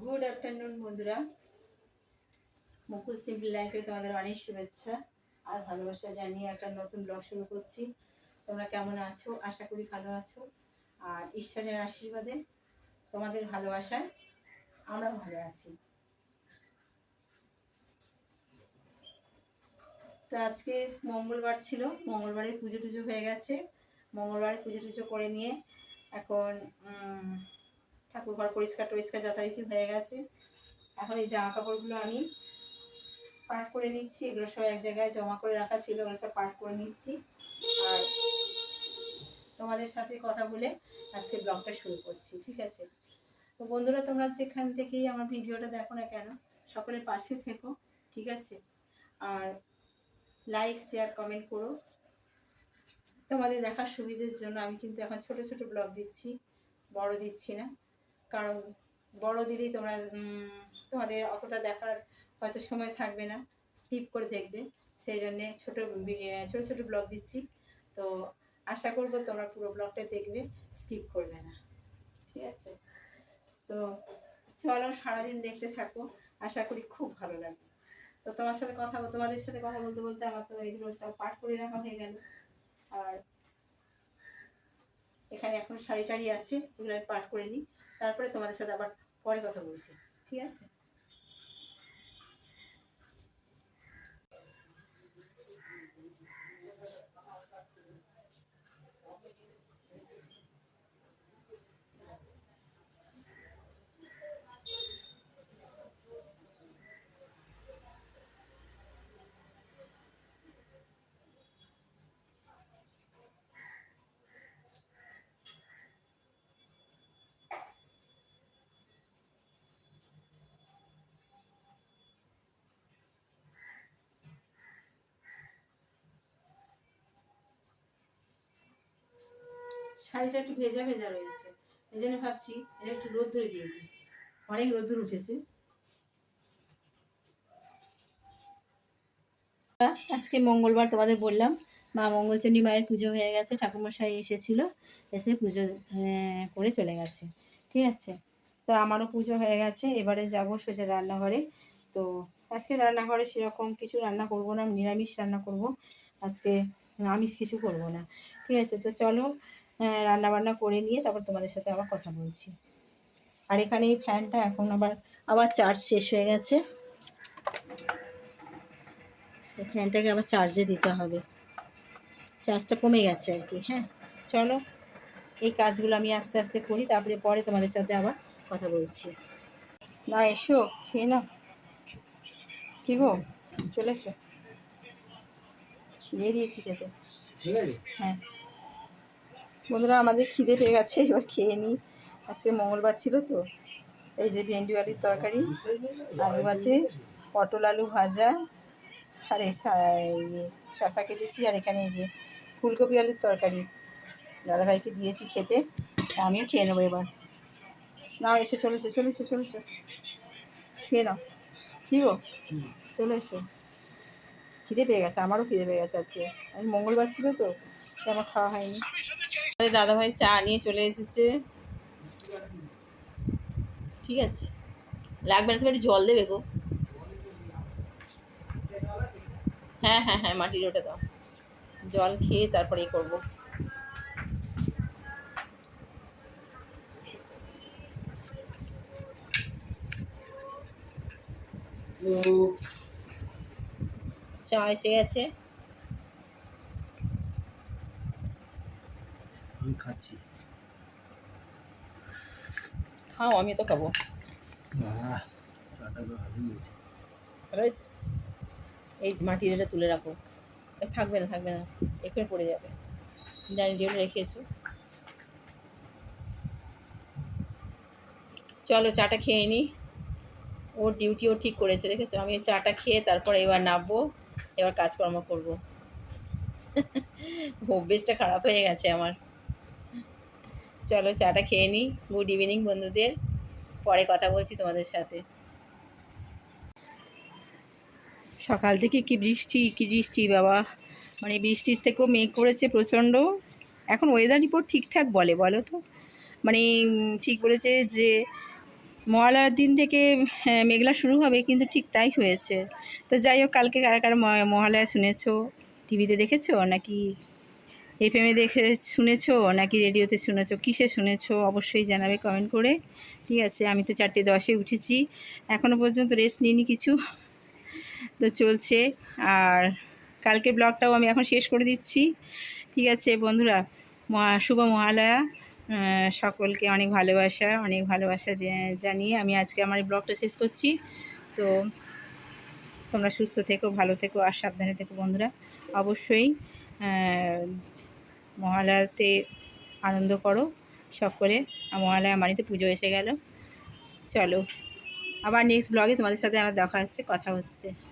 Good afternoon বন্ধুরা। মুকুল simple লাইফে তোমাদের অনেক শুভেচ্ছা আর ভালোবাসা জানিয়ে একটা নতুন ব্লগ শুরু করছি। তোমরা কেমন আছো? আশা করি ভালো আছো। আর ঈশ্বরের আশীর্বাদে তোমাদের ভালোবাসায় আমরা ভালো আছি। তো আজকে মঙ্গলবার ছিল। মঙ্গলবারে পুজো টুজো হয়ে গেছে। মঙ্গলবারে পুজো টুজো করে নিয়ে এখন ঠাকুর ঘর পরিষ্কার টরিষ্কার যথারীতি হয়ে গেছে। এখন এই জামা কাপড়গুলো আমি পাট করে নিচ্ছি, এগুলো সব এক জায়গায় জমা করে রাখা ছিল, ওগুলো সব পাট করে নিচ্ছি। আর তোমাদের সাথে কথা বলে আজকে ব্লগটা শুরু করছি, ঠিক আছে? তো বন্ধুরা, তোমরা যেখান থেকেই আমার ভিডিওটা দেখো না কেন সকলের পাশে থেকো, ঠিক আছে? আর লাইক শেয়ার কমেন্ট করো। তোমাদের দেখার সুবিধের জন্য আমি কিন্তু এখন ছোট ছোট ব্লগ দিচ্ছি, বড় দিচ্ছি না। কারণ বড় দিলেই তোমরা তোমাদের অতটা দেখার হয়তো সময় থাকবে না স্কিপ করে দেখবে। সেই জন্যে ছোটো ছোটো ছোটো ব্লগ দিচ্ছি। তো আশা করব তোমরা পুরো ব্লগটা দেখবে স্কিপ করবে না। ঠিক আছে? তো চলো সারাদিন দেখতে থাকো। আশা করি খুব ভালো লাগবে। তো তোমার সাথে কথা তোমাদের সাথে কথা বলতে বলতে আমার তো এগুলো সব পাঠ করে রাখা হয়ে গেল। আর এখানে এখন শাড়ি টাড়ি আছে, এগুলো আমি পাঠ করে নিই। তারপরে তোমাদের সাথে আবার পরে কথা বলছি। ঠিক আছে? শাড়িটা একটু ভেজা ভেজা রয়েছে। এই জন্য ভাবছি এটা একটু রোদ্দুরে দিয়ে দিই। অনেক রোদ্দুর উঠেছে। আজকে মঙ্গলবার তোমাদের বললাম, মা মঙ্গলচণ্ডী মায়ের পুজো হয়ে গেছে, ঠাকুরমশাই এসেছিল, এসে পুজো করে চলে গেছে। ঠিক আছে? তো আমারও পুজো হয়ে গেছে, এবারে যাব সোজা রান্নাঘরে। তো আজকে রান্নাঘরে সেরকম কিছু রান্না করব না, নিরামিষ রান্না করব। আজকে আমিষ কিছু করব না। ঠিক আছে? তো চলো রান্না বান্না করে নিয়ে তারপর তোমাদের সাথে আবার কথা বলছি। আর এখানে এই ফ্যানটা এখন আবার আবার চার্জ শেষ হয়ে গেছে। এই ফ্যানটাকে আবার চার্জে দিতে হবে। চার্জটা কমে গেছে আর কি হ্যাঁ। চলো এই কাজগুলো আমি আস্তে আস্তে করি তারপরে পরে তোমাদের সাথে আবার কথা বলছি। না এসো খেয়ে নাও। কী গো? চলে এসো। দিয়ে দিয়েছি খেতে। হ্যাঁ। বন্ধুরা, আমাদের খিদে পেয়ে গেছে, এবার খেয়ে নিই। আজকে মঙ্গলবার ছিল তো, এই যে ভেন্ডি আলুর তরকারি আলু ভাতে পটল আলু ভাজা, আর এই শশা কেটেছি, আর এখানে এই যে ফুলকপি আলুর তরকারি। দাদাভাইকে দিয়েছি খেতে আমিও খেয়ে নেব এবার। না এসে, চলে, এসো চলে এসো চলে, এসো। খেয়ে নাও। কী গো? চলে, এসো। খিদে পেয়ে গেছে, আমারও খিদে পেয়ে গেছে আজকে। আমি মঙ্গলবার ছিল তো আমার খাওয়া হয়নি। দাদাভাই চা নিয়ে চলে এসেছে। ঠিক আছে। লাগবে না তুমি একটু জল দেবে গো। হ্যাঁ হ্যাঁ হ্যাঁ মাটির ওটা দাও। জল খেয়ে তারপরে এই করব। চা এসে গেছে। খাচ্ছি। খাও আমি তো খাব। হয়েছে। এই মাটির এটা তুলে রাখো। থাকবে না থাকবে না। এখানে পড়ে যাবে। ডাইনিং টেবিলে রেখে এসো। চলো চাটা খেয়ে নিই ওর ডিউটি ও ঠিক করেছে দেখেছ? আমি চাটা খেয়ে তারপর এবার নামবো এবার কাজকর্ম করব। অভ্যেসটা খারাপ হয়ে গেছে আমার। চলো চাটা খেয়ে নিই। গুড ইভিনিং বন্ধুদের। পরে কথা বলছি তোমাদের সাথে। সকাল থেকে কি বৃষ্টি কি বৃষ্টি বাবা? মানে বৃষ্টির থেকেও মেঘ করেছে প্রচণ্ড। এখন ওয়েদার রিপোর্ট ঠিকঠাক বলে বলো তো? মানে ঠিক বলেছে যে মহালয়ার দিন থেকে হ্যাঁ, মেঘলা শুরু হবে কিন্তু ঠিক তাই হয়েছে। তো যাই হোক কালকে কারা কারা মহালয়া শুনেছো? টিভিতে দেখেছ? নাকি এফএমে দেখে শুনেছো নাকি রেডিওতে শুনেছো? কিসে শুনেছো? অবশ্যই জানাবে কমেন্ট করে। ঠিক আছে, আমি তো চারটে দশে উঠেছি। এখনও পর্যন্ত রেস্ট নিইনি কিছু। তো চলছে। আর কালকে ব্লগটাও আমি এখন শেষ করে দিচ্ছি। ঠিক আছে, বন্ধুরা, মহা, শুভ মহালয়া। সকলকে অনেক ভালোবাসা অনেক ভালোবাসা জানিয়ে আমি আজকে আমার এই ব্লগটা শেষ করছি। তো তোমরা সুস্থ থেকো, ভালো থেকো, আর সাবধানে থেকো বন্ধুরা। অবশ্যই মহালয়াতে আনন্দ করো সকলে। মহালয়া মানিতে পুজো এসে গেল। চলো, আবার নেক্সট ব্লগে তোমাদের সাথে আমার দেখা হচ্ছে, কথা হচ্ছে।